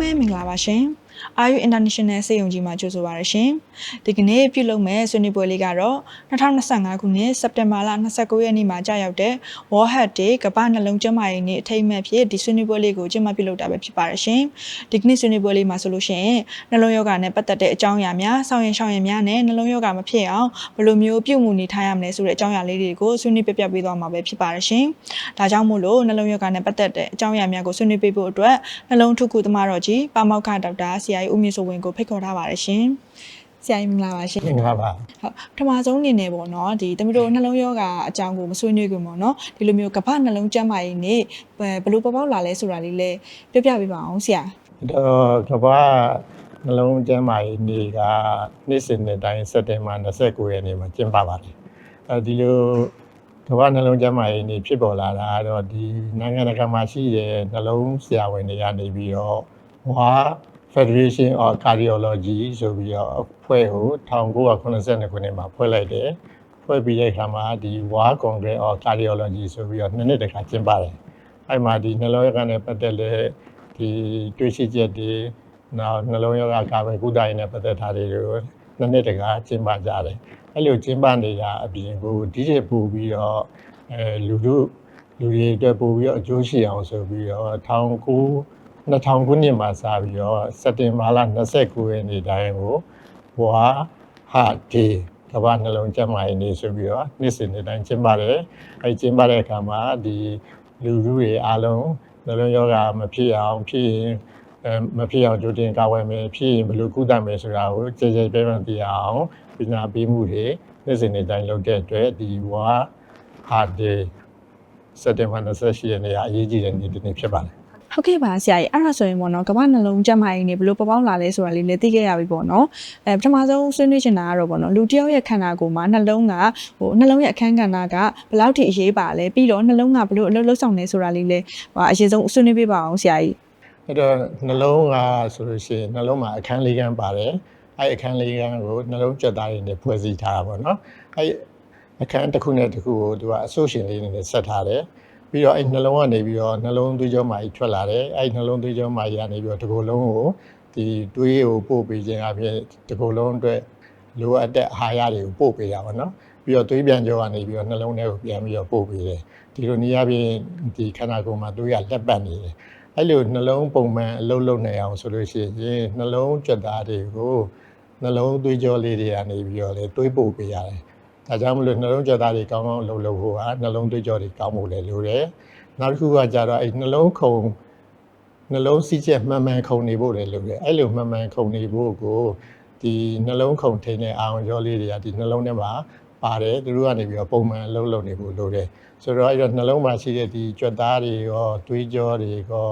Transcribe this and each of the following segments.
ပဲမင်္ဂလာပါရှင်။ RU International စေယုံကြီးမှာကြိုဆိုပါရရှင်။ ဒီကနေ့ပြုလုပ်မဲ့ဆွေးနွေးပွဲလေးကတော့2025ခုနှစ်စက်တင်ဘာလ29ရက်နေ့မှာကြာရောက်တဲ့ World Health Day ကမ္ဘာနှလုံးကျန်းမာရေးနေ့အထိမ်းအမှတ်ဖြစ်ဒီဆွေးနွေးပွဲလေးကိုကျင်းပပြုလုပ်တာပဲဖြစ်ပါရရှင်။ဒီကနေ့ဆွေးနွေးပွဲလေးမှာဆိုလို့ရှိရင်နှလုံးရောဂါနဲ့ပတ်သက်တဲ့အကြောင်းအရာများ၊ဆောင်ရင်ရှောင်ရင်များနဲ့နှလုံးရောဂါမဖြစ်အောင်ဘယ်လိုမျိုးပြုမှုနေထိုင်ရမလဲဆိုတဲ့အကြောင်းအရာလေးတွေကိုဆွေးနွေးပြပြပေးသွားမှာပဲဖြစ်ပါရရှင်။ဒါကြောင့်မို့လို့နှလုံးရောဂါနဲ့ပတ်သက်တဲ့အကြောင်းအရာများကိုဆွေးနွေးပေးဖို့အတွက်နှလုံးထုခုသမားတော်ကြီးပါမောက္ခဒေါက်တာဆရာကြီးဦးမြင့်စိုးဝင်းကိုဖိတ်ခေါ်ထားပါတယ်ရှင်။ ဆရာကြီးမင်္ဂလာပါရှင်မင်္ဂလာပါ။ဟုတ်ပထမဆုံးအနေနဲ့ပေါ့နော်ဒီတမီးတို့နှလုံးရောဂါအကြောင်းကိုမဆွေးနွေးခင်ပေါ့နော်ဒီလိုမျိုးကမ္ဘာနှလုံးကျန်းမာရေးနေ့ဘယ်ဘယ်လိုပေါ်ပေါက်လာလဲဆိုတာလေးလည်းပြောပြပေးပါအောင်ဆရာတော့ကမ္ဘာနှလုံးကျန်းမာရေးနေ့ကနေ့စဉ်နေ့တိုင်းစက်တင်ဘာ29ရက်နေ့မှာကျင်းပပါတယ်အဲဒီလိုကမ္ဘာနှလုံးကျန်းမာရေးနေ့ဖြစ်ပေါ်လာတာကတော့ဒီနိုင်ငံတကာမှာရှိတဲ့နှလုံးဆရာဝန်တွေကနေပြီးတော့ World Federation of Cardiology ဆိုပြီးတော့အဖွဲ့ကို1982ခုနှစ်မှာဖွဲ့လိုက်တယ်ဖွဲ့ပြီးတဲ့အခါမှာဒီ World Congress of Cardiology ဆိုပြီးတော့နှစ်နှစ်တခါကျင်းပတယ်အဲ့မှာဒီနှလုံးရောဂါနဲ့ပတ်သက်တဲ့ဒီတွေ့ရှိချက်တွေနောက်နှလုံးရောဂါကာပဲကုသရေးနဲ့ပတ်သက်တာတွေကိုနှစ်နှစ်တကာကျင်းပကြတယ်အဲ့လိုကျင်းပနေတာအပြင်ကိုဒီချက်ပို့ပြီးတော့အဲလူတို့လူတွေအတွက်ပို့ပြီးတော့အကျိုးရှိအောင်ဆိုပြီးတော့19 2000ခုနှစ်မှာစပြီးတော့စက်တင်ဘာလ29ရက်နေ့တိုင်းကိုဘွာဟာဒီကမ္ဘာနှလုံးကျန်းမာရေးနေ့ဆိုပြီးတော့နေ့စဉ်နေ့တိုင်းကျင်းပတယ်အဲကျင်းပတဲ့အခါမှာဒီလူလူတွေအားလုံးနှလုံးရောဂါမဖြစ်အောင်ဖြစ်ရင်အဲမဖြစ်အောင်ကြိုတင်ကာဝယ်မယ်ဖြစ်ရင်ဘယ်လိုကုသမယ်ဆိုတာကိုကြည်ကြည်ပြည့်ပြည့်သိအောင်ပညာပေးမှုတွေနေ့စဉ်နေ့တိုင်းလုပ်တဲ့အတွက်ဒီဝါဟာဒီစက်တင်ဘာ28ရက်နေ့ကအရေးကြီးတဲ့နေ့တစ်နေ့ဖြစ်ပါတယ်။ ဟုတ်ကဲ့ပါဆရာကြီးအဲ့ဒါဆိုရင်ပေါ့နော်ကမ္ဘာနှလုံးကျန်းမာရေးနေ့ဘယ်လိုပေါ်ပေါက်လာလဲဆိုတာလေးလည်းသိခဲ့ရပြီပေါ့နော်။အဲပထမဆုံးဆွေးနွေးချင်တာကတော့ပေါ့နော်လူတစ်ယောက်ရဲ့ခန္ဓာကိုယ်မှာနှလုံးကဟိုနှလုံးရဲ့အခန်းကဏ္ဍကဘယ်လောက်ထိအရေးပါလဲပြီးတော့နှလုံးကဘယ်လိုအလုပ်လုပ်ဆောင်နေဆိုတာလေးလည်းဟိုအရင်ဆုံးဆွေးနွေးပေးပါအောင်ဆရာကြီးအဲ့တော့နှလုံးကဆိုလို့ရှိရင်နှလုံးမှာအခန်းလေးခန်းပါတယ်အဲ့အခန်းလေးခန်းကိုနှလုံးကြက်သားတွေနဲ့ဖွဲ့စည်းထားတာပေါ့နော်အဲ့အခန်းတစ်ခုနဲ့တစ်ခုကိုသူကအဆိုရှင်လေးနဲ့ဆက်ထားတယ် ပြီးတော့အဲ့နှလုံးကနေပြီးတော့နှလုံးသွေးကြောမာကြီးထွက်လာတယ်အဲ့နှလုံးသွေးကြောမာကြီးကနေပြီးတော့တစ်ကိုယ်လုံးကိုဒီသွေးကိုပို့ပေးခြင်းအပြင်တစ်ကိုယ်လုံးအတွက်လိုအပ်တဲ့အာဟာရတွေကိုပို့ပေးတာပေါ့နော်ပြီးတော့သွေးပြန်ကြောကနေပြီးတော့နှလုံးထဲကိုပြန်ပြီးတော့ပို့ပေးတယ်ဒီလိုနည်းအားဖြင့်ဒီခန္ဓာကိုယ်မှာသွေးကလက်ပတ်နေတယ်အဲ့လိုနှလုံးပုံမှန်အလုပ်လုပ်နေအောင်ဆိုလို့ရှိရင်နှလုံးကြွက်သားတွေကိုနှလုံးသွေးကြောလေးတွေကနေပြီးတော့လေသွေးပို့ပေးရတယ်။ ဒါကြောင့်မလို့နှလုံးကြွက်သားတွေကောင်းကောင်းအလုပ်လုပ်ဖို့ဟာနှလုံးသွေးကြောတွေကောင်းဖို့လည်းလိုတယ်။နောက်တစ်ခုကကြတော့အဲ့နှလုံးခုန်နှလုံးစီးချက်မှန်မှန်ခုန်နေဖို့လည်းလိုတယ်။အဲ့လိုမှန်မှန်ခုန်နေဖို့ကိုဒီနှလုံးခုန်ထိန်းတဲ့အာရုံကြောလေးတွေကဒီနှလုံးထဲမှာပါတယ်သူတို့ကနေပြီးတော့ပုံမှန်အလုပ်လုပ်နေဖို့လိုတယ်။ဆိုတော့အဲ့တော့နှလုံးမှာရှိတဲ့ဒီကြွက်သားတွေရောသွေးကြောတွေရော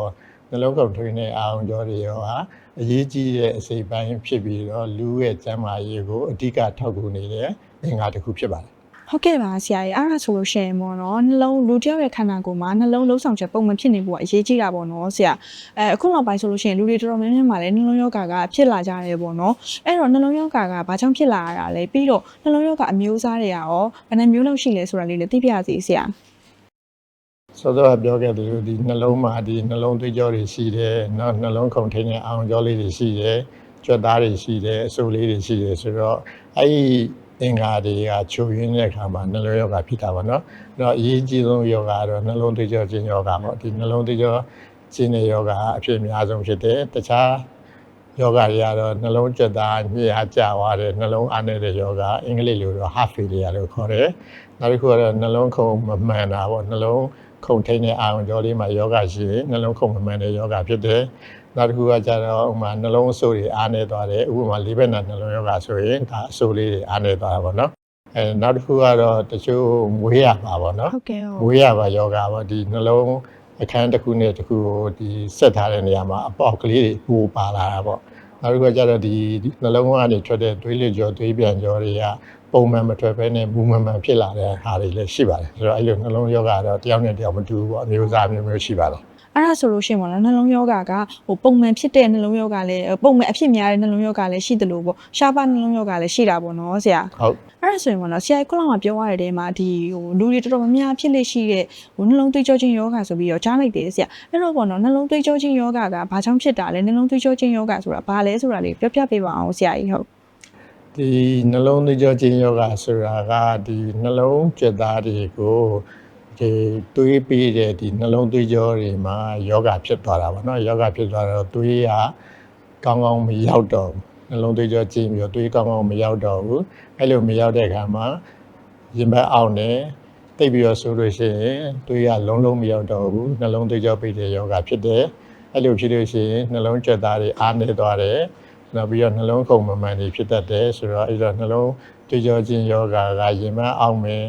နှလုံးကုန်ထွေးတဲ့အာရုံကြောတွေရောဟာအရေးကြီးတဲ့အစိပ်ပိုင်းဖြစ်ပြီးတော့လူရဲ့ကျန်းမာရေးကိုအဓိကထောက်ကူနေတဲ့ အင်္ဂါတစ်ခုဖြစ်ပါတယ်ဟုတ်ကဲ့ပါဆရာကြီးအဲ့ဒါဆိုလို့ရှိရင်ပေါ့နော်နှလုံးလူတစ်ယောက်ရဲ့ခန္ဓာကိုယ်မှာနှလုံးလုံးဆောင်ချက်ပုံမှန်ဖြစ်နေဖို့ကအရေးကြီးတာပေါ့နော်ဆရာအဲအခုနောက်ပိုင်းဆိုလို့ရှိရင်လူတွေတော်တော်များများမှာလည်းနှလုံးရောဂါကဖြစ်လာကြတယ်ပေါ့နော်အဲ့တော့နှလုံးရောဂါကဘာကြောင့်ဖြစ်လာရတာလဲပြီးတော့နှလုံးရောဂါအမျိုးအစားတွေကရောဘယ်နှမျိုးလောက်ရှိလဲဆိုတာလေးလည်းသိပြရစီဆရာ။ဆိုတော့ပြောခဲ့သလိုဒီနှလုံးမှာဒီနှလုံးသွေးကြောတွေရှိတယ်။နောက်နှလုံးခုန်ထိန်းတဲ့အာရုံကြောလေးတွေရှိတယ်။ကြွက်သားတွေရှိတယ်အဆိုလေးတွေရှိတယ်ဆိုတော့အဲ့ဒီ အင်္ဂါတွေကချုပ်ရင်းတဲ့အခါမှာနှလုံးရောဂါဖြစ်တာပါနော်။အဲ့တော့အရေးကြီးဆုံးယောဂကတော့နှလုံးသွေးကြောခြင်းယောဂပေါ့ဒီနှလုံးသွေးကြောခြင်းတဲ့ယောဂအဖြစ်အများဆုံးဖြစ်တယ်။တခြားယောဂတွေကတော့နှလုံးကြက်သားညှိအားကျသွားတယ်နှလုံးအားနေတဲ့ယောဂအင်္ဂလိပ်လိုတော့ heart failure လို့ခေါ်တယ်နောက်တစ်ခုကတော့နှလုံးခုန်မမှန်တာပေါ့နှလုံးခုန်ထိန်းတဲ့အာရုံကြောလေးမှာယောဂရှိတယ်နှလုံးခုန်မမှန်တဲ့ယောဂဖြစ်တယ် နောက်တစ်ခုကကျတော့ဥပမာနှလုံးအဆိုးတွေအားနေသွားတယ်ဥပမာလေးဘက်နဲ့နှလုံးယောဂဆိုရင်ဒါအဆိုးလေးတွေအားနေသွားတာပေါ့နော်အဲနောက်တစ်ခုကတော့တချို့မွေးရပါပေါ့နော်ဟုတ်ကဲ့ဟုတ်မွေးရပါယောဂပေါ့ဒီနှလုံးအခန်းတစ်ခုနဲ့တစ်ခုကိုဒီဆက်ထားတဲ့နေရာမှာအပေါက်ကလေးတွေပူပါလာတာပေါ့နောက်တစ်ခုကကျတော့ဒီနှလုံးကနေထွက်တဲ့သွေးလျကြောသွေးပြန်ကြောတွေကပုံမှန်မထွက်ဘဲနဲ့မူမှန်မှန်ဖြစ်လာတဲ့ဟာတွေလည်းရှိပါတယ်ဆိုတော့အဲ့လိုနှလုံးယောဂကတော့တယောက်နဲ့တယောက်မတူဘူးပေါ့အမျိုးအစားမျိုးမျိုးရှိပါတယ် အအဲ့ဒါဆိုလို့ရှိရင်ပေါ့နော်နှလုံးယောဂကဟိုပုံမှန်ဖြစ်တဲ့နှလုံးယောဂလည်းပုံမှန်အဖြစ်များတဲ့နှလုံးယောဂလည်းရှိတယ်လို့ပေါ့ရှားပါနှလုံးယောဂလည်းရှိတာပေါ့နော်ဆရာဟုတ်အဲ့ဒါဆိုရင်ပေါ့နော်ဆရာကြီးခုလောက်မှပြောရတဲ့တဲမှာဒီဟိုလူတွေတော်တော်များများဖြစ်လေရှိတဲ့ဟိုနှလုံးသွေးကြောခြင်းယောဂဆိုပြီးတော့ကြားလိုက်တယ်ဆရာအဲ့တော့ပေါ့နော်နှလုံးသွေးကြောခြင်းယောဂကဘာကြောင့်ဖြစ်တာလဲနှလုံးသွေးကြောခြင်းယောဂဆိုတာဘာလဲဆိုတာလေးပြောပြပေးပါအောင်ဆရာကြီးဟုတ်ဒီနှလုံးသွေးကြောခြင်းယောဂဆိုတာကဒီနှလုံးကျက်သားတွေကို ဒီတွေးပြီးတဲ့ဒီနှလုံးသွေးကြောတွေမှာယောဂဖြစ်သွားတာပေါ့နော်ယောဂဖြစ်သွားတော့သွေးကကောင်းကောင်းမရောက်တော့ဘူးနှလုံးသွေးကြောခြင်းပြီးတော့သွေးကောင်းကောင်းမရောက်တော့ဘူးအဲ့လိုမရောက်တဲ့အခါမှာရင်ဘတ်အောင်နေတိတ်ပြီးတော့ဆိုလို့ရှိရင်သွေးကလုံးလုံးမရောက်တော့ဘူးနှလုံးသွေးကြောပိတ်တဲ့ယောဂဖြစ်တယ်အဲ့လိုဖြစ်လို့ရှိရင်နှလုံးကျက်သားတွေအားနေသွားတယ်နောက်ပြီးတော့နှလုံးခုန်မမှန်တွေဖြစ်တတ်တယ်ဆိုတော့အဲ့တော့နှလုံးတွေးကြောခြင်းယောဂကရင်မအောင်မယ်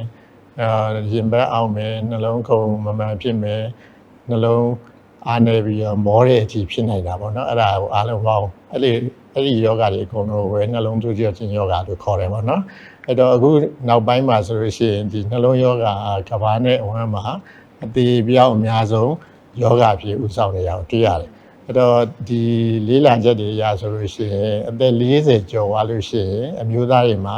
အာရင်ဘတ်အောင်မယ်နှလုံးခုန်မမှန်ဖြစ်မယ်နှလုံးအားနေပြီးတော့မောတဲ့အထိဖြစ်နိုင်တာပေါ့နော်အဲ့ဒါကိုအားလုံးပေါင်းအဲ့ဒီအဲ့ဒီယောဂတွေအကုန်လုံးကိုပဲနှလုံးသွေးကြောခြင်းယောဂလို့ခေါ်တယ်ပေါ့နော်အဲ့တော့အခုနောက်ပိုင်းမှာဆိုလို့ရှိရင်ဒီနှလုံးယောဂကကဘာနဲ့အဝမ်းမှာအသေးပြောင်းအများဆုံးယောဂဖြစ်ဥဆောင်နေရအောင်တွေ့ရတယ်အဲ့တော့ဒီလေးလာချက်တွေအရဆိုလို့ရှိရင်အသက်40ကျော်သွားလို့ရှိရင်အမျိုးသားတွေမှာ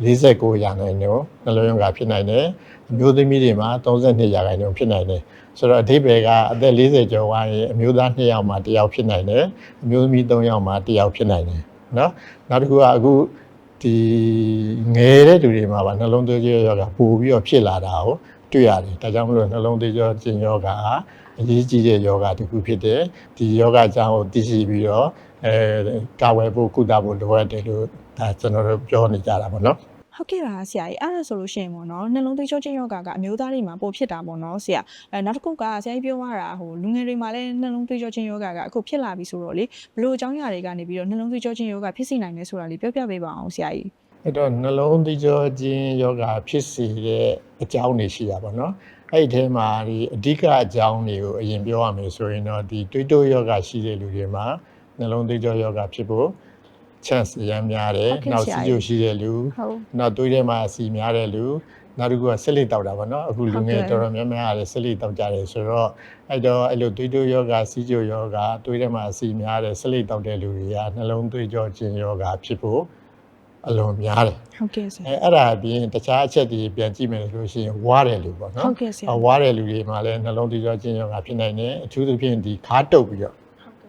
49ရာခိုင်နှုန်းနှလုံးရောဂါဖြစ်နိုင်တယ်အမျိုးသမီးတွေမှာ32ရာခိုင်နှုန်းဖြစ်နိုင်တယ်ဆိုတော့အဓိပ္ပာယ်ကအသက်40ကျော်ဝိုင်းရင်အမျိုးသား2ယောက်မှာ1ယောက်ဖြစ်နိုင်တယ်အမျိုးသမီး3ယောက်မှာ1ယောက်ဖြစ်နိုင်တယ်နော်နောက်တစ်ခုကအခုဒီငယ်တဲ့လူတွေမှာပါနှလုံးသွေးကြောရောဂါပိုပြီးတော့ဖြစ်လာတာကိုတွေ့ရတယ်ဒါကြောင့်မလို့နှလုံးသွေးကြောကျင်ရောဂါအရေးကြီးတဲ့ယောဂတစ်ခုဖြစ်တယ်ဒီယောဂအကြောင်းကိုသိရှိပြီးတော့အဲကာဝယ်ဖို့ကုသဖို့လိုအပ်တယ်လို့ ဒါကျွန်တော်တို့ပြောနေကြတာပေါ့နော်ဟုတ်ကဲ့ပါဆရာကြီးအဲ့ဒါဆိုလို့ရှိရင်ပေါ့နော်နှလုံးသွေးကြောခြင်းယောဂကအမျိုးသားတွေမှာပိုဖြစ်တာပေါ့နော်ဆရာအဲနောက်တစ်ခုကဆရာကြီးပြောရတာဟိုလူငယ်တွေမှာလည်းနှလုံးသွေးကြောခြင်းယောဂကအခုဖြစ်လာပြီဆိုတော့လေဘလို့အကြောင်းအရာတွေကနေပြီးတော့နှလုံးသွေးကြောခြင်းယောဂဖြစ်စီနိုင်လဲဆိုတာလေးပြောပြပေးပါအောင်ဆရာကြီးအဲ့တော့နှလုံးသွေးကြောခြင်းယောဂဖြစ်စေတဲ့အကြောင်းတွေရှိတာပေါ့နော်အဲ့ဒီထဲမှာဒီအဓိကအကြောင်းတွေကိုအရင်ပြောရမယ်ဆိုရင်တော့ဒီတွေးတိုးယောဂရှိတဲ့လူတွေမှာနှလုံးသွေးကြောယောဂဖြစ်ဖို့ chance ရမ်းများတယ်နောက်စီကျိုရှိတဲ့လူဟုတ်နောက်သွေးထဲမှာအစီများတဲ့လူနောက်တစ်ခုကဆက်လက်တောက်တာပေါ့နော်အခုလူငယ်တော်တော်များများကလည်းဆက်လက်တောက်ကြတယ်ဆိုတော့အဲ့တော့အဲ့လိုသွေးတိုးယောဂစီကျိုယောဂသွေးထဲမှာအစီများတဲ့ဆက်လက်တောက်တဲ့လူတွေကနှလုံးသွေးကြောခြင်းယောဂဖြစ်ဖို့အလွန်များတယ်ဟုတ်ကဲ့ဆရာအဲအဲ့ဒါအပြင်တခြားအချက်တွေပြန်ကြည့်မယ်လို့ရှိရင်ဝါတဲ့လူပေါ့နော်ဟုတ်ကဲ့ဆရာအဝါတဲ့လူတွေမှာလည်းနှလုံးသွေးကြောခြင်းယောဂဖြစ်နိုင်တယ်အထူးသဖြင့်ဒီခါတုပ်ပြီးတော့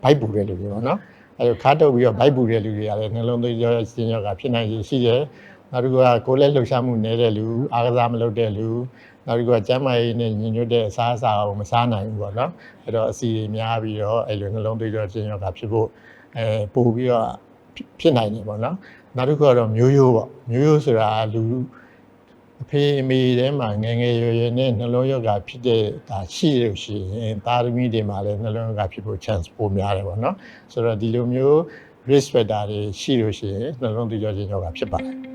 ဗိုက်ပူတဲ့လူတွေပေါ့နော် အဲလိုခါတုပ်ပြီးတော့ဗိုက်ပူတဲ့လူတွေကလည်းနှလုံးသွေးကြောခြင်းယောဂဖြစ်နိုင်ရရှိတယ်နောက်တစ်ခုကကိုယ်လက်လှုပ်ရှားမှုနည်းတဲ့လူအားကစားမလုပ်တဲ့လူနောက်တစ်ခုကကျန်းမာရေးနဲ့ညင်ညွတ်တဲ့အစားအစာကိုမစားနိုင်ဘူးပေါ့နော်အဲ့တော့အစီတွေများပြီးတော့အဲ့လိုနှလုံးသွေးကြောခြင်းယောဂဖြစ်ဖို့အဲပို့ပြီးတော့ဖြစ်နိုင်တယ်ပေါ့နော်နောက်တစ်ခုကတော့မျိုးရိုးပေါ့မျိုးရိုးဆိုတာလူ အဖေအမေထဲမှာငယ်ငယ်ရွယ်ရွယ်နဲ့နှလုံးရောဂါဖြစ်တဲ့ဒါရှိလို့ရှိရင်သားသမီးတွေမှာလည်းနှလုံးရောဂါဖြစ်ဖို့ chance ပိုများတယ်ပေါ့နော်ဆိုတော့ဒီလိုမျိုး risk factor တွေရှိလို့ရှိရင်နှလုံးသွေးကြောခြင်းရောဂါဖြစ်ပါတယ်